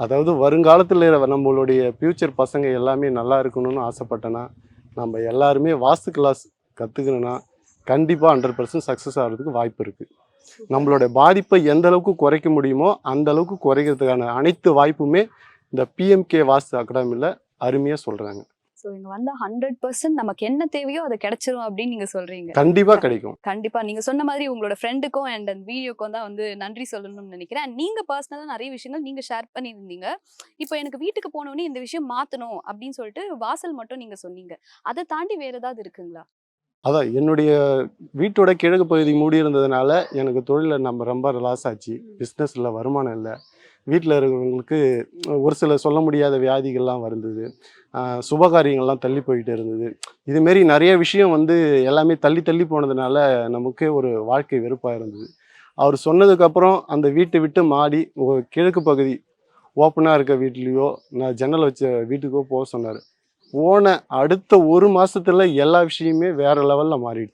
அதாவது வருங்காலத்தில் நம்மளுடைய ஃப்யூச்சர் பசங்க எல்லாமே நல்லா இருக்கணும்னு ஆசைப்பட்டேன்னா நம்ம எல்லாருமே வாஸ்து கிளாஸ் கற்றுக்கணுன்னா கண்டிப்பாக ஹண்ட்ரட் பர்சன்ட் சக்ஸஸ் ஆகிறதுக்கு வாய்ப்பு இருக்குது நம்மளோட பாதிப்பை எந்த அளவுக்கு குறைக்க முடியுமோ அந்த அளவுக்கு குறைக்கிறதுக்கான அனைத்து வாய்ப்புமே இந்த பிஎம்கே வாஸ்து அகாடமியில் அருமையாக சொல்கிறாங்க ஸோ இங்க வந்தா ஹண்ட்ரட் பர்சன்ட் நமக்கு என்ன தேவையோ அது கிடைச்சிரும் அப்படின்னு நீங்க சொல்றீங்க. கண்டிப்பாக கிடைக்கும். கண்டிப்பா. நீங்க சொன்ன மாதிரி உங்களோட ஃப்ரெண்டுக்கும் அண்ட் அந்த வீடியோக்கும் தான் வந்து நன்றி சொல்லணும்னு நினைக்கிறேன். And நீங்க பர்சனலா நிறைய விஷயங்கள் நீங்க ஷேர் பண்ணியிருந்தீங்க. இப்போ எனக்கு வீட்டுக்கு போனோடனே இந்த விஷயம் மாத்தணும் அப்படின்னு சொல்லிட்டு வாசல் மட்டும் நீங்க சொன்னீங்க. அதை தாண்டி வேற ஏதாவது இருக்குங்களா? அதான் என்னுடைய வீட்டோட கிழக்கு பகுதி மூடி இருந்ததுனால எனக்கு தொழிலில் நம்ம ரொம்ப லாஸ் ஆச்சு. பிஸ்னஸில் வருமானம் இல்லை. வீட்டில் இருக்கிறவங்களுக்கு ஒரு சில சொல்ல முடியாத வியாதிகள்லாம் வருந்தது சுபகாரியங்கள்லாம் தள்ளி போயிட்டு இருந்தது. இதுமாரி நிறைய விஷயம் வந்து எல்லாமே தள்ளி தள்ளி போனதுனால நமக்கே ஒரு வாழ்க்கை வெறுப்பாக இருந்தது. அவர் சொன்னதுக்கப்புறம் அந்த வீட்டை விட்டு மாடி கிழக்கு பகுதி ஓப்பனாக இருக்க வீட்லேயோ நான் ஜன்னல் வச்ச வீட்டுக்கோ போக சொன்னார். போன அடுத்த ஒரு மாதத்தில் எல்லா விஷயமே வேறு லெவலில் மாறிடுச்சு.